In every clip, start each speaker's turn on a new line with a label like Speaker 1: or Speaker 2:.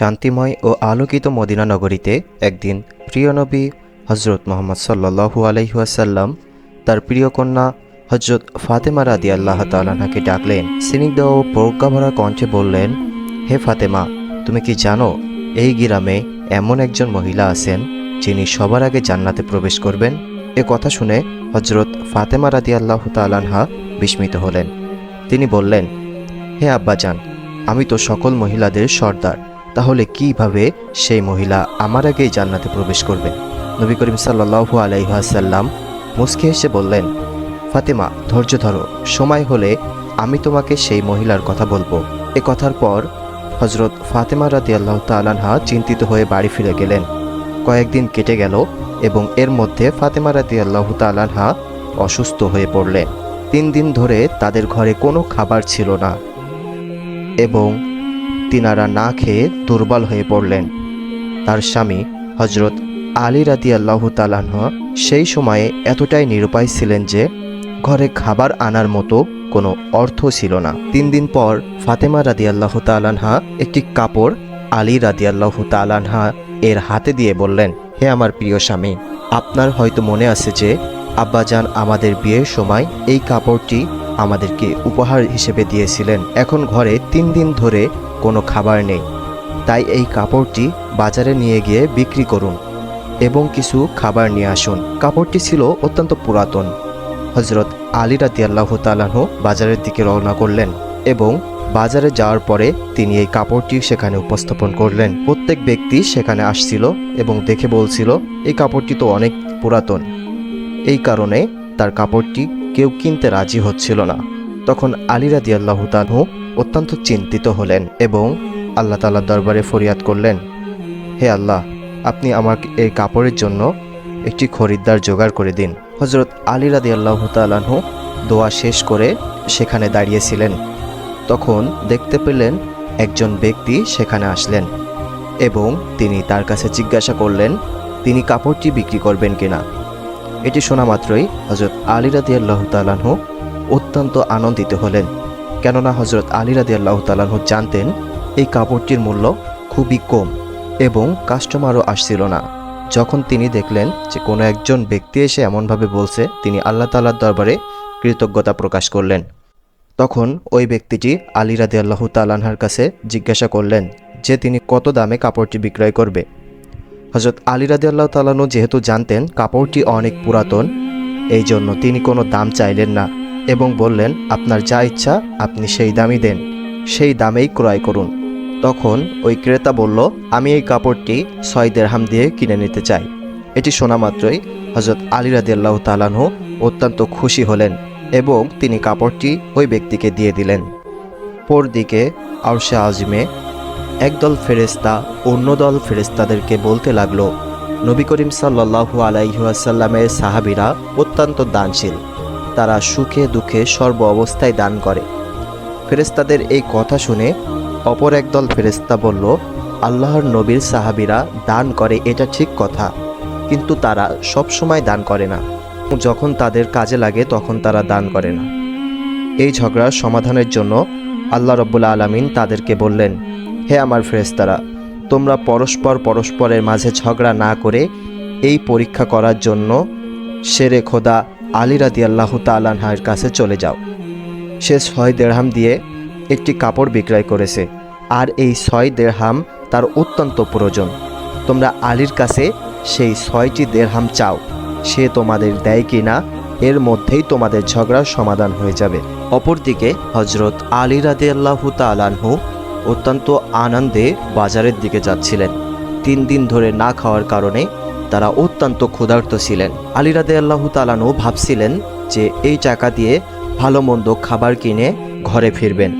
Speaker 1: শান্তিময় ও আলোকিত মদিনা নগরীতে একদিন প্রিয় নবী হজরত মোহাম্মদ সাল্লাহু আলহিহাসাল্লাম তার প্রিয় কন্যা হজরত ফাতেমা রাদি আল্লাহ তালাহাকে ডাকলেন। স্নিগ্ধ ও প্রজ্ঞাভরা কণ্ঠে বললেন, হে ফাতেমা, তুমি কি জানো এই গ্রামে এমন একজন মহিলা আছেন যিনি সবার আগে জান্নাতে প্রবেশ করবেন? এ কথা শুনে হজরত ফাতেমা রাদি আল্লাহ তালানহা বিস্মিত হলেন। তিনি বললেন, হে আব্বাজান, আমি তো সকল মহিলাদের সর্দার। তাহলে কীভাবে সেই মহিলা আমার আগেই জান্নাতে প্রবেশ করবে? নবী করিম সাল্লাহু আলাইহাসাল্লাম মুসকে এসে বললেন, ফাতেমা, ধৈর্য ধরো, সময় হলে আমি তোমাকে সেই মহিলার কথা বলব। এ কথার পর হজরত ফাতেমা রাদি আল্লাহ তালানহা চিন্তিত হয়ে বাড়ি ফিরে গেলেন। কয়েকদিন কেটে গেল এবং এর মধ্যে ফাতেমা রাদি আল্লাহ তালানহা অসুস্থ হয়ে পড়লেন। তিন দিন ধরে তাদের ঘরে কোনো খাবার ছিল না এবং তিনারা না খেয়ে দুর্বল হয়ে পড়লেন। তার স্বামী হজরত আলী রাদি আল্লাহ তালাহ সেই সময়ে এতটাই নিরুপায় ছিলেন যে ঘরে খাবার আনার মতো কোনো অর্থ ছিল না। তিন দিন পর ফাতেমা রাদি আল্লাহ তালানহা একটি কাপড় আলী রাদি আল্লাহ তালানহা এর হাতে দিয়ে বললেন, হে আমার প্রিয় স্বামী, আপনার হয়তো মনে আছে যে আব্বাজান আমাদের বিয়ের সময় এই কাপড়টি আমাদেরকে উপহার হিসেবে দিয়েছিলেন। এখন ঘরে তিন দিন ধরে কোনো খাবার নেই। তাই এই কাপড়টি বাজারে নিয়ে গিয়ে বিক্রি করুন এবং কিছু খাবার নিয়ে আসুন। কাপড়টি ছিল অত্যন্ত পুরাতন। হজরত আলী রাতি আল্লাহ তালাহ বাজারের দিকে রওনা করলেন এবং বাজারে যাওয়ার পরে তিনি এই কাপড়টি সেখানে উপস্থাপন করলেন। প্রত্যেক ব্যক্তি সেখানে আসছিল এবং দেখে বলছিল, এই কাপড়টি তো অনেক পুরাতন। এই কারণে তার কাপড়টি কেউ কিনতে রাজি হচ্ছিল না। তখন আলী রাদি আল্লাহ তালহু অত্যন্ত চিন্তিত হলেন এবং আল্লাহ তালার দরবারে ফরিয়াদ করলেন, হে আল্লাহ, আপনি আমাকে এই কাপড়ের জন্য একটি খরিদ্দার জোগাড় করে দিন। হজরত আলী রাদি আল্লাহ তালাহু দোয়া শেষ করে সেখানে দাঁড়িয়েছিলেন। তখন দেখতে পেলেন একজন ব্যক্তি সেখানে আসলেন এবং তিনি তার কাছে জিজ্ঞাসা করলেন, তিনি কাপড়টি বিক্রি করবেন কিনা? এটি শোনা মাত্রই হজরত আলী রাদি আল্লাহ তালাহ অত্যন্ত আনন্দিত হলেন। কেননা হজরত আলী রাদি আল্লাহ তালাহ জানতেন, এই কাপড়টির মূল্য খুবই কম এবং কাস্টমারও আসছিল না। যখন তিনি দেখলেন যে কোনো একজন ব্যক্তি এসে এমনভাবে বলছে, তিনি আল্লাহ তালার দরবারে কৃতজ্ঞতা প্রকাশ করলেন। তখন ওই ব্যক্তিটি আলী রাদি আল্লাহ তালানহার কাছে জিজ্ঞাসা করলেন যে তিনি কত দামে কাপড়টি বিক্রয় করবে। হজরত আলী রাদি আল্লাহ তালানু যেহেতু জানতেন কাপড়টি অনেক পুরাতন এই জন্য তিনি কোনো দাম চাইলেন না। এবং বললেন, আপনার যা ইচ্ছা, আপনি সেই দামই দেন। সেই দামেই ক্রয় করুন। তখন ওই ক্রেতা বলল, আমি এই কাপড়টি ছয় দেড়হাম দিয়ে কিনে নিতে চাই। এটি শোনা মাত্রই হজরত আলী রাদি আল্লাহ তালানহু অত্যন্ত খুশি হলেন এবং তিনি কাপড়টি ওই ব্যক্তিকে দিয়ে দিলেন। পরদিকে আরশে আজমে একদল ফেরেস্তা অন্য দল ফেরেস্তাদেরকে বলতে লাগল, নবী করিম সাল্লাহু আলাইহাসাল্লামের সাহাবিরা অত্যন্ত দানশীল। তারা সুখে দুঃখে সর্ব অবস্থায় দান করে। ফেরেস্তাদের এই কথা শুনে অপর একদল ফেরেস্তা বলল, আল্লাহর নবীর সাহাবিরা দান করে এটা ঠিক কথা, কিন্তু তারা সব সময় দান করে না। যখন তাদের কাজে লাগে তখন তারা দান করে না। এই ঝগড়ার সমাধানের জন্য আল্লাহ রব্বুল্লা আলমিন তাদেরকে বললেন, হে আমার ফেরেস্তারা তোমরা পরস্পর পরস্পরের মাঝে ঝগড়া না করে এই পরীক্ষা করার জন্য শেরে খোদা আলী রাদি আল্লাহ তালানহার কাছে চলে যাও। সে ছয় দেড়হাম দিয়ে একটি কাপড় বিক্রয় করেছে, আর এই ছয় দেড়হাম তার অত্যন্ত প্রয়োজন। তোমরা আলীর কাছে সেই ছয়টি দেড়হাম চাও, সে তোমাদের দেয় কি না এর মধ্যেই তোমাদের ঝগড়ার সমাধান হয়ে যাবে। অপরদিকে হজরত আলী রাদি আল্লাহ তালানহু অত্যন্ত আনন্দে বাজারের দিকে যাচ্ছিলেন। তিন দিন ধরে না খাওয়ার কারণে তারা অত্যন্ত ক্ষুধার্ত ছিলেন। আলী রাদে আল্লাহ তালানু ভাবছিলেন যে এই টাকা দিয়ে ভালো মন্দ খাবার কিনে ঘরে ফিরবেন।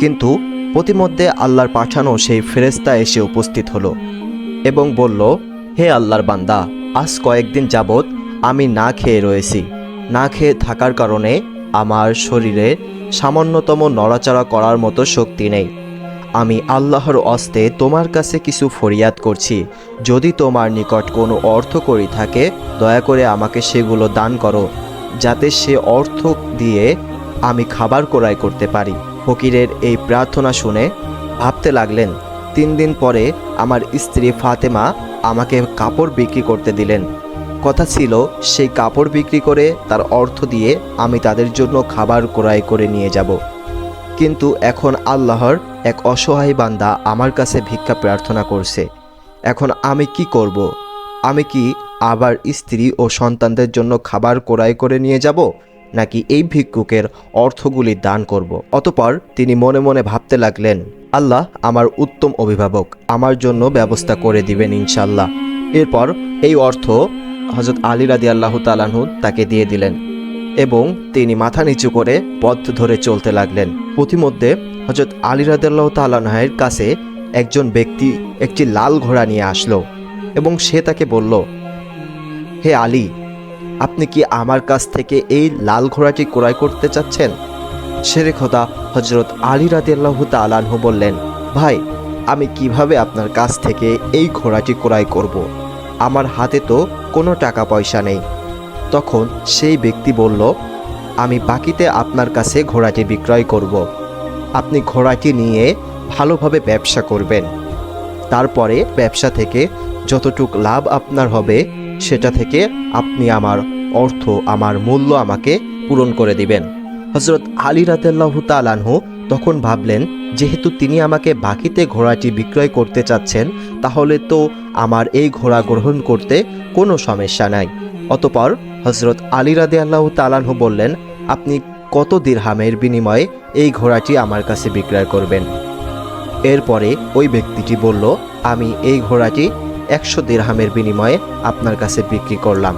Speaker 1: কিন্তু প্রতিমধ্যে আল্লাহর পাঠানো সেই ফেরেস্তা এসে উপস্থিত হলো এবং বলল, হে আল্লাহর বান্দা, আজ কয়েকদিন যাবৎ আমি না খেয়ে রয়েছি। না খেয়ে থাকার কারণে আমার শরীরে সামান্যতম নড়াচড়া করার মতো শক্তি নেই। আমি আল্লাহর অস্তে তোমার কাছে কিছু ফরিয়াদ করছি। যদি তোমার নিকট কোনো অর্থ করি থাকে, দয়া করে আমাকে সেগুলো দান করো, যাতে সে অর্থ দিয়ে আমি খাবার ক্রয় করতে পারি। ফকিরের এই প্রার্থনা শুনে ভাবতে লাগলেন, তিন দিন পরে আমার স্ত্রী ফাতেমা আমাকে কাপড় বিক্রি করতে দিলেন। কথা ছিল, সেই কাপড় বিক্রি করে তার অর্থ দিয়ে আমি তাদের জন্য খাবার ক্রয় করে নিয়ে যাব। কিন্তু এখন আল্লাহর এক অসহায় বান্দা আমার কাছে ভিক্ষা প্রার্থনা করছে। এখন আমি কি করব? আমি কি আবার স্ত্রী ও সন্তানদের জন্য খাবার ক্রয় করে নিয়ে যাব? নাকি এই ভিক্ষুকের অর্থগুলি দান করব? অতপর তিনি মনে মনে ভাবতে লাগলেন, আল্লাহ আমার উত্তম অভিভাবক, আমার জন্য ব্যবস্থা করে দিবেন ইনশাল্লাহ এরপর এই অর্থ হজরত আলী রাদি আল্লাহ তালাহু তাকে দিয়ে দিলেন। এবং তিনি মাথা নিচু করে পথ ধরে চলতে লাগলেন। প্রতিমধ্যে হজরত আলী রাদিয়াল্লাহ তালাহের কাছে একজন ব্যক্তি একটি লাল ঘোড়া নিয়ে আসলো এবং সে তাকে বলল, হে আলী, আপনি কি আমার কাছ থেকে এই লাল ঘোড়াটি ক্রয় করতে চাচ্ছেন? শেরে খোদা হজরত আলী রাদিয়াল্লাহ তালাহু বললেন, ভাই, আমি কীভাবে আপনার কাছ থেকে এই ঘোড়াটি ক্রয় করব। আমার হাতে তো কোনো টাকা পয়সা নেই। তখন সেই ব্যক্তি বলল, আমি বাকিতে আপনার কাছে ঘোড়াটি বিক্রয় করব। আপনি ঘোড়াটি নিয়ে ভালোভাবে ব্যবসা করবেন। তারপরে ব্যবসা থেকে যতটুক লাভ আপনার হবে, সেটা থেকে আপনি আমার অর্থ, আমার মূল্য আমাকে পূরণ করে দিবেন। হজরত আলী রাতেল্লাহ তালানহু তখন ভাবলেন, যেহেতু তিনি আমাকে বাকিতে ঘোড়াটি বিক্রয় করতে চাচ্ছেন, তাহলে তো আমার এই ঘোড়া গ্রহণ করতে কোনো সমস্যা নাই। অতপর হজরত আলী রাদে আল্লাহ তালানহু বললেন, আপনি কত দিরহামের বিনিময়ে এই ঘোড়াটি আমার কাছে বিক্রয় করবেন? এরপরে ওই ব্যক্তিটি বলল, আমি এই ঘোড়াটি একশো দিরহামের বিনিময়ে আপনার কাছে বিক্রি করলাম।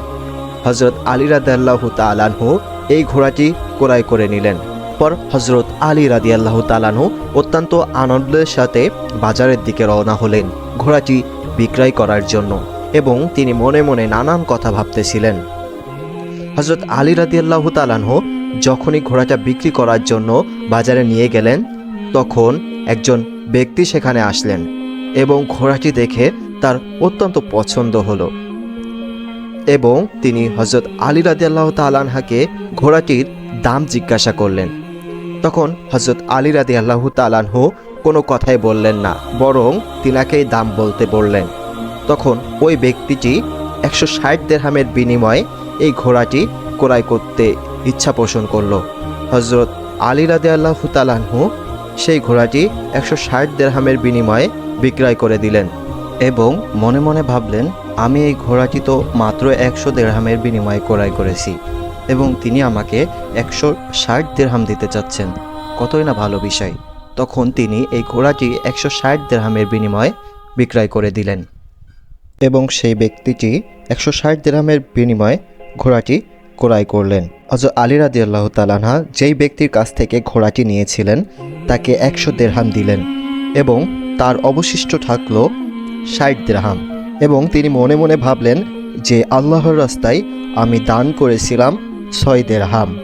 Speaker 1: হজরত আলী রাদিয়াল্লাহু তালানহু এই ঘোড়াটি ক্রয় করে নিলেন। পর হজরত আলী রাদিয়াল্লাহু তালানহু অত্যন্ত আনন্দের সাথে বাজারের দিকে রওনা হলেন ঘোড়াটি বিক্রয় করার জন্য এবং তিনি মনে মনে নানান কথা ভাবতেছিলেন। হজরত আলী রাদিয়াল্লাহু তালানহু যখনই ঘোড়াটা বিক্রি করার জন্য বাজারে নিয়ে গেলেন, তখন একজন ব্যক্তি সেখানে আসলেন এবং ঘোড়াটি দেখে তার অত্যন্ত পছন্দ হলো এবং তিনি হজরত আলী রাদিয়াল্লাহ তালানহাকে ঘোড়াটির দাম জিজ্ঞাসা করলেন। তখন হজরত আলী রাদি আল্লাহ তালানহু কোনো কথাই বললেন না, বরং তিনাকেই দাম বলতে বললেন। তখন ওই ব্যক্তিটি একশো ষাট দেড়হামের বিনিময়ে এই ঘোড়াটি ক্রয় করতে ইচ্ছা পোষণ করল। হজরত আলী রাদে আল্লাহ তালানহু সেই ঘোড়াটি একশো ষাট দেড়হামের বিনিময়ে বিক্রয় করে দিলেন এবং মনে মনে ভাবলেন, আমি এই ঘোড়াটি তো মাত্র একশো দেড়হামের বিনিময়ে ক্রয় করেছি এবং তিনি আমাকে একশো ষাট দেড়হাম দিতে চাচ্ছেন। কতই না ভালো বিষয়। তখন তিনি এই ঘোড়াটি একশো ষাট দেড়হামের বিনিময়ে বিক্রয় করে দিলেন এবং সেই ব্যক্তিটি একশো ষাট দেড়হামের বিনিময়ে ঘোড়াটি ক্রয় করলেন। অজ আলী রাদি আল্লাহ তালানহা যেই ব্যক্তির কাছ থেকে ঘোড়াটি নিয়েছিলেন, তাকে একশো দেড়হাম দিলেন এবং তার অবশিষ্ট থাকল ষাট দেড়হাম এবং তিনি মনে মনে ভাবলেন যে আল্লাহর রাস্তায় আমি দান করেছিলাম ছয় দেড়হাম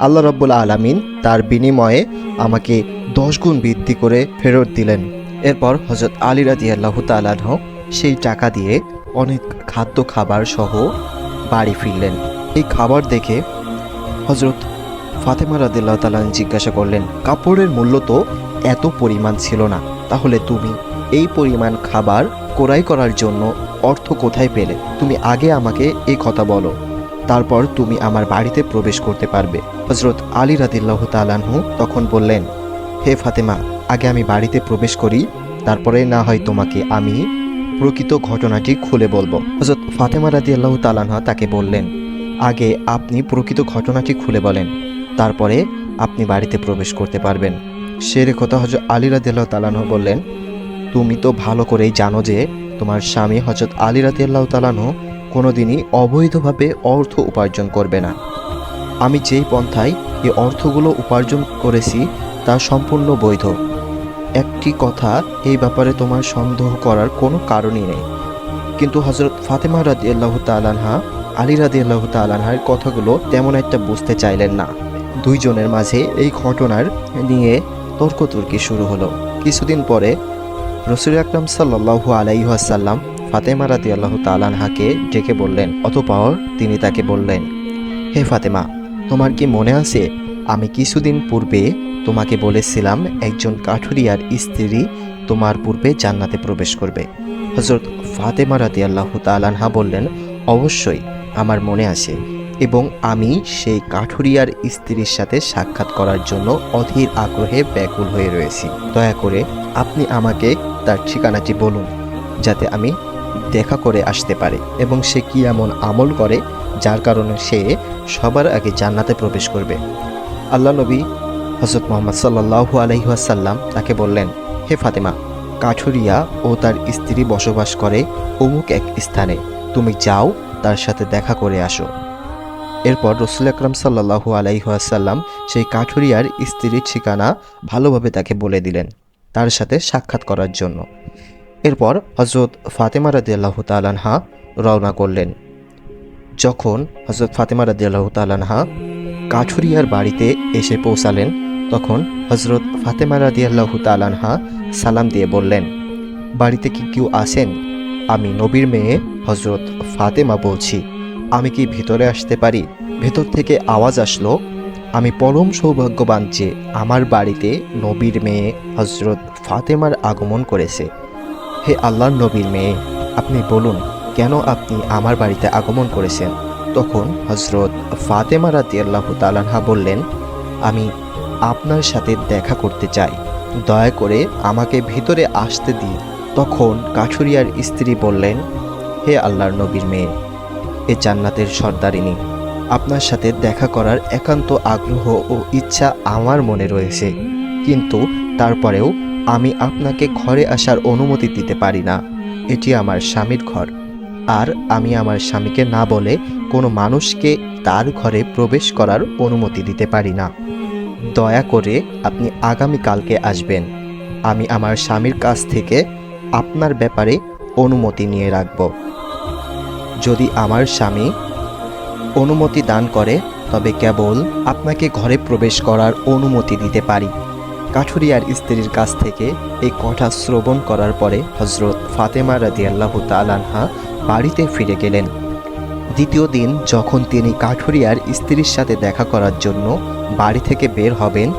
Speaker 1: আল্লাহ রব্বুল আলামিন তার বিনিময়ে আমাকে দশ গুণ বৃদ্ধি করে ফেরত দিলেন। এরপর হজরত আলী রাজি আল্লাহ তালাহ সেই টাকা দিয়ে অনেক খাদ্য খাবার সহ বাড়ি ফিরলেন। এই খাবার দেখে হজরত ফাতেমা রাদিল্লাহ তালান জিজ্ঞাসা করলেন, কাপড়ের মূল্য তো এত পরিমাণ ছিল না। তাহলে তুমি এই পরিমাণ খাবার ক্রয় করার জন্য অর্থ কোথায় পেলে? তুমি আগে আমাকে এই কথা বলো। তারপর তুমি আমার বাড়িতে প্রবেশ করতে পারবে। হজরত আলী রাদিল্লাহ তালানহু তখন বললেন, হে ফাতেমা, আগে আমি বাড়িতে প্রবেশ করি, তারপরে না হয় তোমাকে আমি প্রকৃত ঘটনাটি খুলে বলব। হজরত ফাতেমা রাদি আল্লাহ তালানহা তাকে বললেন, আগে আপনি প্রকৃত ঘটনাটি খুলে বলেন, তারপরে আপনি বাড়িতে প্রবেশ করতে পারবেন। সে কথা হজরত আলী রাদি আল্লাহ তালানহ বললেন, তুমি তো ভালো করেই জানো যে, তোমার স্বামী হজরত আলী রাদি আল্লাহ তালানহ কোনোদিনই অবৈধভাবে অর্থ উপার্জন করবে না। আমি যেই পন্থায় এই অর্থগুলো উপার্জন করেছি, তা সম্পূর্ণ বৈধ। একটি কথা এই ব্যাপারে তোমার সন্দেহ করার কোনো কারণই নেই। কিন্তু হজরত ফাতেমা রাদি আল্লাহ তালানহা আলী রাদি আল্লাহ তালানহার কথাগুলো তেমন একটা বুঝতে চাইলেন না। দুইজনের মাঝে এই ঘটনার নিয়ে তর্কতর্কি শুরু হলো। কিছুদিন পরে রসুল আকরাম সাল্লাহু আলাইহাসাল্লাম ফাতেমা রাদি আল্লাহ তালানহাকে ডেকে বললেন, অতপর তিনি তাকে বললেন, হে ফাতেমা, তোমার কি মনে আছে আমি কিছুদিন পূর্বে তোমাকে বলেছিলাম, একজন কাঠুরিয়ার স্ত্রী তোমার পূর্বে জান্নাতে প্রবেশ করবে। হজরত ফাতেমা রাদি আল্লাহ তালানহা বললেন, অবশ্যই, আমার মনে আছে এবং আমি সেই কাঠুরিয়ার স্ত্রীর সাথে সাক্ষাৎ করার জন্য অধীর আগ্রহে ব্যাকুল হয়ে রয়েছি। দয়া করে আপনি আমাকে তার ঠিকানাটি বলুন, যাতে আমি দেখা করে আসতে পারে এবং সে কি এমন আমল করে যার কারণে সে সবার আগে জান্নাতে প্রবেশ করবে? আল্লাহ নবী হজরত মোহাম্মদ সাল্লাহু আলহিহাসাল্লাম তাকে বললেন, হে ফাতেমা, কাঠুরিয়া ও তার স্ত্রী বসবাস করে অমুক এক স্থানে। তুমি যাও, তার সাথে দেখা করে আসো। এরপর রসুল আকরাম সাল্লাহু আলাইহাসাল্লাম সেই কাঠুরিয়ার স্ত্রীর ঠিকানা ভালোভাবে তাকে বলে দিলেন, তার সাথে সাক্ষাৎ করার জন্য। এরপর হজরত ফাতেমা রাদি আল্লাহ তালানহা রওনা করলেন। যখন হজরত ফাতেমা রাদি আল্লাহ তালানহা কাঠুরিয়ার বাড়িতে এসে পৌঁছালেন, তখন হজরত ফাতেমা রাদি আল্লাহ তালানহা সালাম দিয়ে বললেন, বাড়িতে কি কেউ আসেন আমি নবীর মেয়ে হজরত ফাতেমা বলছি। আমি কি ভিতরে আসতে পারি? ভেতর থেকে আওয়াজ আসলো, আমি পরম সৌভাগ্যবান যে আমার বাড়িতে নবীর মেয়ে হজরত ফাতেমার আগমন করেছে। হে আল্লাহর নবীর মেয়ে, আপনি বলুন, কেন আপনি আমার বাড়িতে আগমন করেছেন? তখন হজরত ফাতেমা রাতি আল্লাহ তালানহা বললেন, আমি আপনার সাথে দেখা করতে চাই। দয়া করে আমাকে ভিতরে আসতে দিন। তখন কাঠুরিয়ার স্ত্রী বললেন, হে আল্লাহর নবীর মেয়ে, এ জান্নাতের সর্দারিনী, আপনার সাথে দেখা করার একান্ত আগ্রহ ও ইচ্ছা আমার মনে রয়েছে। কিন্তু তারপরেও আমি আপনাকে ঘরে আসার অনুমতি দিতে পারি না। এটি আমার স্বামীর ঘর। আর আমি আমার স্বামীকে না বলে কোনো মানুষকে তার ঘরে প্রবেশ করার অনুমতি দিতে পারি না। দয়া করে আপনি আগামীকালকে আসবেন। আমি আমার স্বামীর কাছ থেকে আপনার ব্যাপারে অনুমতি নিয়ে রাখব। যদি আমার স্বামী অনুমতি দান করে, তবে কেবল আপনাকে ঘরে প্রবেশ করার অনুমতি দিতে পারি। কাঠুরিয়ার স্ত্রীর কাছ থেকে এই কথা শ্রবণ করার পরে হজরত ফাতেমা রাদি আল্লাহ তালানহা বাড়িতে ফিরে গেলেন। দ্বিতীয় দিন যখন তিনি কাঠুরিয়ার স্ত্রীর সাথে দেখা করার জন্য বাড়ি থেকে বের হবেন,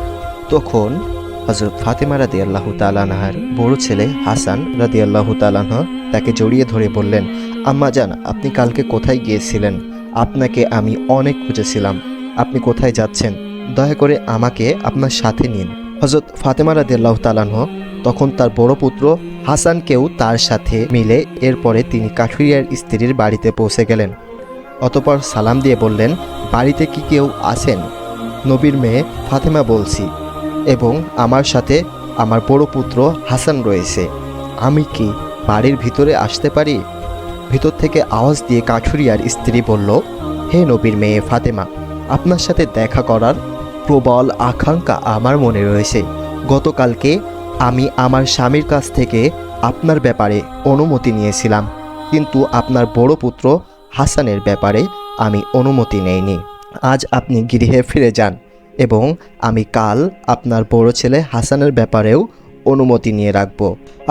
Speaker 1: তখন হজরত ফাতেমা রাদি আল্লাহ তালানহার বড় ছেলে হাসান রাদি আল্লাহ তালানহা তাকে জড়িয়ে ধরে বললেন, আম্মা জান, আপনি কালকে কোথায় গিয়েছিলেন? আপনাকে আমি অনেক খুঁজেছিলাম। আপনি কোথায় যাচ্ছেন? দয়া করে আমাকে আপনার সাথে নিন। হজরত ফাতেমা রাদিয়াল্লাহ তালানহ তখন তার বড় পুত্র হাসানকেও তার সাথে মিলে এরপরে তিনি কাঠুরিয়ার স্ত্রীর বাড়িতে পৌঁছে গেলেন। অতপর সালাম দিয়ে বললেন, বাড়িতে কি কেউ আছেন? নবীর মেয়ে ফাতেমা বলছি, এবং আমার সাথে আমার বড় পুত্র হাসান রয়েছে। আমি কি বাড়ির ভিতরে আসতে পারি? ভিতর থেকে আওয়াজ দিয়ে কাঠুরিয়ার স্ত্রী বলল, হে নবীর মেয়ে ফাতেমা, আপনার সাথে দেখা করার প্রবল আকাঙ্ক্ষা আমার মনে রয়েছে। গতকালকে আমি আমার স্বামীর কাছ থেকে আপনার ব্যাপারে অনুমতি নিয়েছিলাম, কিন্তু আপনার বড় পুত্র হাসানের ব্যাপারে আমি অনুমতি নেইনি। আজ আপনি গৃহে ফিরে যান এবং আমি কাল আপনার বড় ছেলে হাসানের ব্যাপারেও অনুমতি নিয়ে রাখব।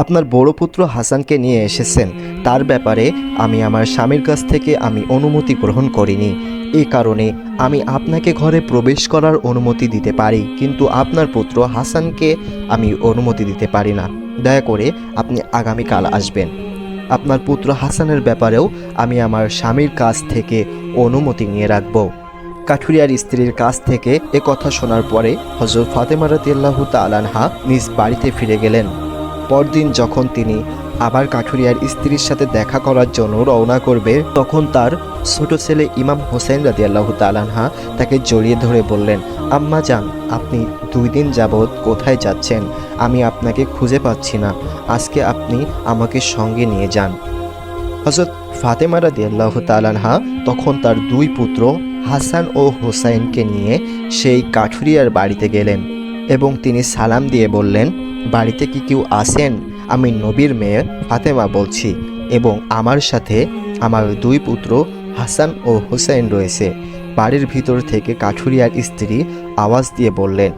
Speaker 1: আপনার বড় পুত্র হাসানকে নিয়ে এসেছেন। তার ব্যাপারে আমি আমার স্বামীর কাছ থেকে আমি অনুমতি গ্রহণ করিনি। এই কারণে আমি আপনাকে ঘরে প্রবেশ করার অনুমতি দিতে পারি, কিন্তু আপনার পুত্র হাসানকে আমি অনুমতি দিতে পারি না। দয়া করে আপনি আগামীকাল আসবেন। আপনার পুত্র হাসানের ব্যাপারেও আমি আমার স্বামীর কাছ থেকে অনুমতি নিয়ে রাখব। কাঠুরিয়ার স্ত্রীর কাছ থেকে এ কথা শোনার পরে হজরত ফাতেমা রাতিল্লাহ তালানহা নিজ বাড়িতে ফিরে গেলেন। পরদিন যখন তিনি আবার কাঠুরিয়ার স্ত্রীর সাথে দেখা করার জন্য রওনা করবে, তখন তার ছোট ছেলে ইমাম হোসেন রাদি আল্লাহ তালানহা তাকে জড়িয়ে ধরে বললেন, আম্মা যান আপনি দুই দিন যাবৎ কোথায় যাচ্ছেন? আমি আপনাকে খুঁজে পাচ্ছি না। আজকে আপনি আমাকে সঙ্গে নিয়ে যান। হজরত ফাতেমা রাদি আল্লাহ তালানহা তখন তার দুই পুত্র হাসান ও হোসাইনকে নিয়ে সেই কাঠুরিয়ার বাড়িতে গেলেন এবং তিনি সালাম দিয়ে বললেন, বাড়িতে কি কেউ আসেন আমি নবীর মেয়ে ফাতেমা বলছি এবং আমার সাথে আমার দুই পুত্র হাসান ও হুসাইন রয়েছে। বাড়ির ভিতর থেকে কাঠুরিয়ার স্ত্রী আওয়াজ দিয়ে বললেন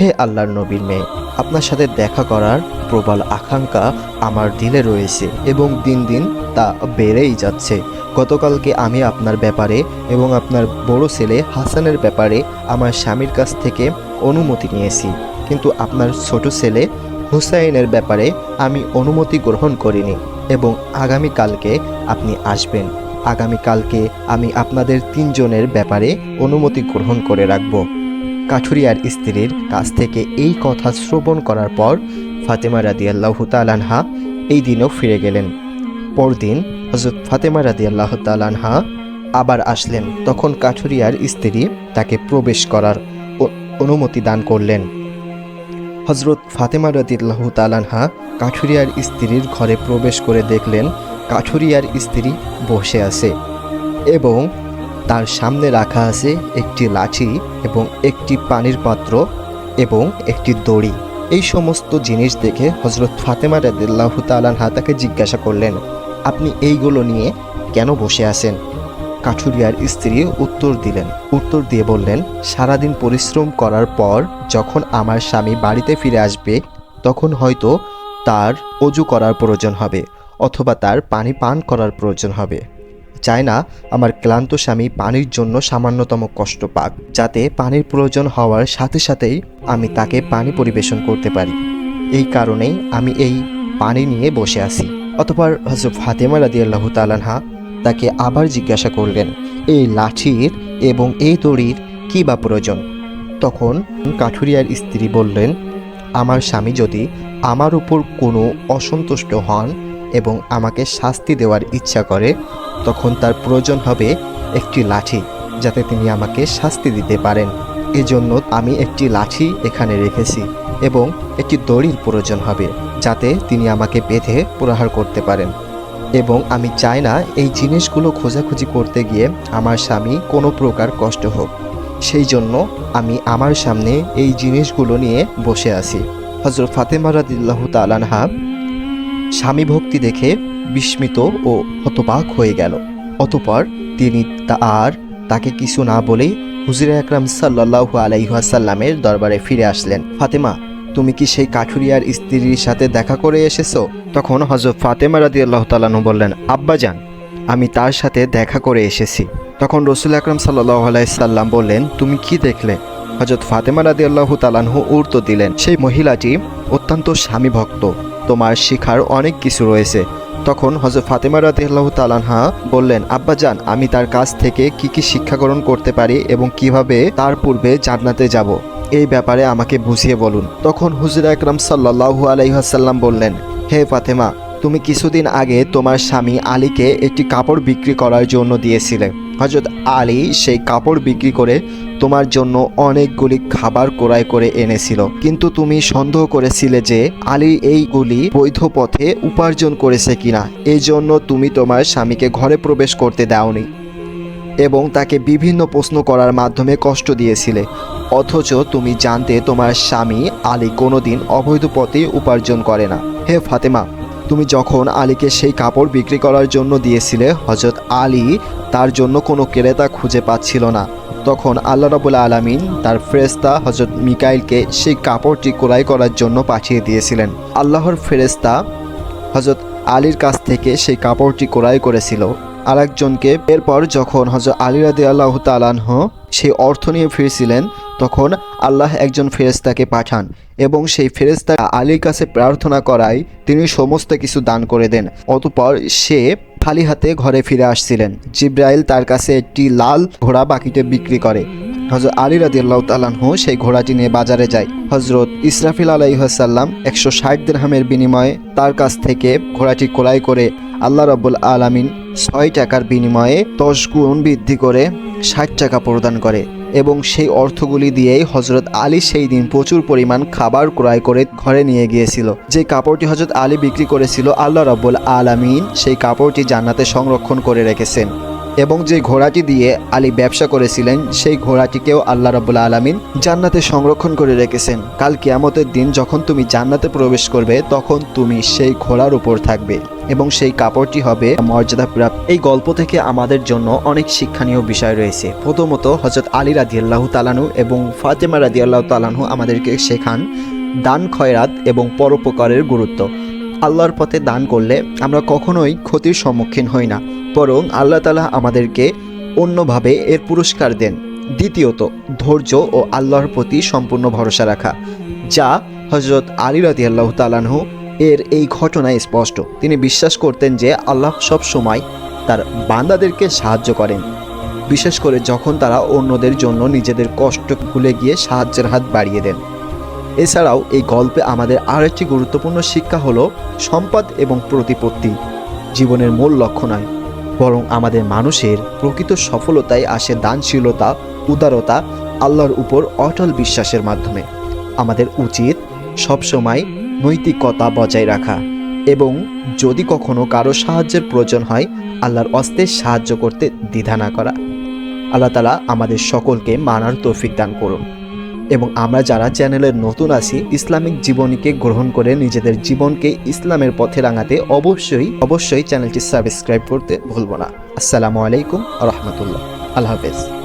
Speaker 1: হে আল্লাহর নবীর মেয়ে, আপনার সাথে দেখা করার প্রবল আকাঙ্ক্ষা আমার দিলে রয়েছে এবং দিন দিন তা বেড়েই যাচ্ছে। গতকালকে আমি আপনার ব্যাপারে এবং আপনার বড় ছেলে হাসানের ব্যাপারে আমার স্বামীর কাছ থেকে অনুমতি নিয়েছি। কিন্তু আপনার ছোট ছেলে হুসাইনের ব্যাপারে আমি অনুমতি গ্রহণ করিনি এবং আগামীকালকে আপনি আসবেন। আগামীকালকে আমি আপনাদের তিনজনের ব্যাপারে অনুমতি গ্রহণ করে রাখব। কাঠুরিয়ার স্ত্রীর কাছ থেকে এই কথা শ্রবণ করার পর ফাতেমা রাদিয়াল্লাহু তালানহা এই দিনও ফিরে গেলেন। পরদিন হজরত ফাতেমা রাদিয়াল্লাহ তালানহা আবার আসলেন। তখন কাঠুরিয়ার স্ত্রী তাকে প্রবেশ করার অনুমতি দান করলেন। হজরত ফাতেমা রাদিয়াল্লাহ তালানহা কাঠুরিয়ার স্ত্রীর ঘরে প্রবেশ করে দেখলেন কাঠুরিয়ার স্ত্রী বসে আছে এবং তার সামনে রাখা আছে একটি লাঠি এবং একটি পানির পাত্র এবং একটি দড়ি। এই সমস্ত জিনিস দেখে হজরত ফাতেমা রাদিল্লাহ তালানহা তাকে জিজ্ঞাসা করলেন, আপনি এইগুলো নিয়ে কেন বসে আছেন? কাঠুরিয়ার স্ত্রী উত্তর দিলেন, উত্তর দিয়ে বললেন, সারাদিন পরিশ্রম করার পর যখন আমার স্বামী বাড়িতে ফিরে আসবে, তখন হয়তো তার অজু করার প্রয়োজন হবে অথবা তার পানি পান করার প্রয়োজন হবে। চাই না আমার ক্লান্ত স্বামী পানির জন্য সামান্যতম কষ্ট পাক, যাতে পানির প্রয়োজন হওয়ার সাথে সাথেই আমি তাকে পানি পরিবেশন করতে পারি। এই কারণেই আমি এই পানি নিয়ে বসে আছি। অতপর হজরত ফাতেমা রাদি আল্লাহ তালানহা তাকে আবার জিজ্ঞাসা করলেন, এই লাঠির এবং এই দড়ির কী বা প্রয়োজন? তখন কাঠুরিয়ার স্ত্রী বললেন, আমার স্বামী যদি আমার উপর কোনো অসন্তুষ্ট হন এবং আমাকে শাস্তি দেওয়ার ইচ্ছা করে তখন তার প্রয়োজন হবে একটি লাঠি, যাতে তিনি আমাকে শাস্তি দিতে পারেন। এজন্য আমি একটি লাঠি এখানে রেখেছি এবং একটি দড়ির প্রয়োজন হবে, যাতে তিনি আমাকে বেঁধে প্রহার করতে পারেন। এবং আমি চাই না এই জিনিসগুলো খোঁজাখুঁজি করতে গিয়ে আমার স্বামী কোনো প্রকার কষ্ট হোক। সেই জন্য আমি আমার সামনে এই জিনিসগুলো নিয়ে বসে আছি। হজরত ফাতেমা রাদিল্লাহ তালানহা স্বামী ভক্তি দেখে বিস্মিত ও হতবাক হয়ে গেল। অতপর তিনি তা আর তাকে কিছু না বলেই হুজুর আকরাম সাল্লাহু আলাইহাসাল্লামের দরবারে ফিরে আসলেন। ফাতেমা, তুমি কি সেই কাঠুরিয়ার স্ত্রীর সাথে দেখা করে এসেছ? তখন হজরত ফাতেমা রাদি আল্লাহ তালানু বললেন, আব্বা আব্বাজান আমি তার সাথে দেখা করে এসেছি। তখন রসুল আকরাম সাল্লাহ আলাইসাল্লাম বললেন, তুমি কি দেখলে? হজরত ফাতেমা রাদি আল্লাহ তালানহু উর্ত দিলেন, সেই মহিলাটি অত্যন্ত স্বামী ভক্ত তোমার শিখার অনেক কিছু রয়েছে। তখন হজরত ফাতেমা রাদিয়াল্লাহু তালানহা বললেন, আব্বাজান, আমি তার কাছ থেকে কি কি শিক্ষা গ্রহণ করতে পারি এবং কীভাবে তার পূর্বে জান্নাতে যাব? এই ব্যাপারে আমাকে বুঝিয়ে বলুন। তখন হুজুর আকরাম সাল্লাহু আলাইহাসাল্লাম বললেন, হে ফাতেমা, তুমি কিছুদিন আগে তোমার স্বামী আলীকে একটি কাপড় বিক্রি করার জন্য দিয়েছিলে। হজরত আলী সেই কাপড় বিক্রি করে তোমার জন্য অনেকগুলি খাবার ক্রয় করে এনেছিল। কিন্তু তুমি সন্দেহ করেছিলে যে আলী এইগুলি বৈধ পথে উপার্জন করেছে কিনা। এই জন্য তুমি তোমার স্বামীকে ঘরে প্রবেশ করতে দাওনি এবং তাকে বিভিন্ন প্রশ্ন করার মাধ্যমে কষ্ট দিয়েছিলে। অথচ তুমি জানতে তোমার স্বামী আলী কোনোদিন অবৈধ পথে উপার্জন করে না। হে ফাতেমা তুমি যখন আলীকে সেই কাপড় বিক্রি করার জন্য দিয়েছিলে হজরত আলী তার জন্য কোনো ক্রেতা খুঁজে পাচ্ছিল না। তখন আল্লাহ রবুল্লা আলমিন তার ফেরেস্তা হজরত মিকাইলকে সেই কাপড়টি ক্রয় করার জন্য পাঠিয়ে দিয়েছিলেন। আল্লাহর ফেরেস্তা হজরত আলীর কাছ থেকে সেই কাপড়টি ক্রয় করেছিল। আরেকজনকে এরপর যখন হজরত আলী রাদি আল্লাহ তালানহ সেই অর্থ নিয়ে ফিরছিলেন, তখন আল্লাহ একজন ফেরেস্তাকে পাঠান এবং সেই ফেরেস্তা আলীর কাছে প্রার্থনা করায় তিনি সমস্ত কিছু দান করে দেন। অতপর সে খালি হাতে ঘরে ফিরে আসছিলেন। জিব্রাইল তার কাছে একটি লাল ঘোড়া বাকিতে বিক্রি করে। হজরত আলী রাদি আল্লাহ তালানহ সেই ঘোড়াটি নিয়ে বাজারে যায়। হজরত ইসরাফিল আলাইহাসাল্লাম একশো ষাট দিরহামের বিনিময়ে তার কাছ থেকে ঘোড়াটি ক্রয় করে আল্লাহ রব্বুল আলামিন ছয় টাকার বিনিময়ে দশ গুণ বৃদ্ধি করে ষাট টাকা প্রদান করে এবং সেই অর্থগুলি দিয়েই হজরত আলী সেই দিন প্রচুর পরিমাণ খাবার ক্রয় করে ঘরে নিয়ে গিয়েছিল। যে কাপড়টি হজরত আলী বিক্রি করেছিল, আল্লাহ রব্বুল আলামিন সেই কাপড়টি জান্নাতে সংরক্ষণ করে রেখেছেন। এবং যে ঘোড়াটি দিয়ে আলী ব্যবসা করেছিলেন, সেই ঘোড়াটিকেও আল্লাহ রব্বুল আলমিন জান্নাতে সংরক্ষণ করে রেখেছেন। কাল কিয়ামতের দিন যখন তুমি জান্নাতে প্রবেশ করবে, তখন তুমি সেই ঘোড়ার উপর থাকবে এবং সেই কাপড়টি হবে মর্যাদা প্রাপ্ত এই গল্প থেকে আমাদের জন্য অনেক শিক্ষণীয় বিষয় রয়েছে। প্রথমত হজরত আলী রাজি আল্লাহ তালানু এবং ফাতেমা রাজি আল্লাহ তালানহু আমাদেরকে শেখান দান খয়রাত এবং পরোপকারের গুরুত্ব। আল্লাহর পথে দান করলে আমরা কখনোই ক্ষতির সম্মুখীন হই না। বরং আল্লাহ তালা আমাদেরকে অন্যভাবে এর পুরস্কার দেন। দ্বিতীয়ত, ধৈর্য ও আল্লাহর প্রতি সম্পূর্ণ ভরসা রাখা,
Speaker 2: যা হজরত আলী রাদিয়াল্লাহু তালানহু এর এই ঘটনায় স্পষ্ট। তিনি বিশ্বাস করতেন যে আল্লাহ সব সময় তার বান্দাদেরকে সাহায্য করেন। বিশেষ করে যখন তারা অন্যদের জন্য নিজেদের কষ্ট ভুলে গিয়ে সাহায্যের হাত বাড়িয়ে দেন। এছাড়াও এই গল্পে আমাদের আরেকটি গুরুত্বপূর্ণ শিক্ষা হলো সম্পদ এবং প্রতিপত্তি, জীবনের মূল লক্ষ্য নয়। বরং আমাদের মানুষের প্রকৃত সফলতায় আসে দানশীলতা, উদারতা, আল্লাহর উপর অটল বিশ্বাসের মাধ্যমে। আমাদের উচিত সবসময় নৈতিকতা বজায় রাখা এবং যদি কখনো কারও সাহায্যের প্রয়োজন হয়, আল্লাহর অস্তে সাহায্য করতে দ্বিধা না করা। আল্লাহ তালা আমাদের সকলকে মানার তৌফিক দান করুন। এবং আমরা যারা চ্যানেলে নতুন আছি, ইসলামিক জীবনীকে গ্রহণ করে নিজেদের জীবনকে ইসলামের পথে রাঙাতে অবশ্যই অবশ্যই চ্যানেলটি সাবস্ক্রাইব করতে ভুলব না। আসসালামু আলাইকুম রহমতুল্লাহ। আল্লাহ হাফেজ।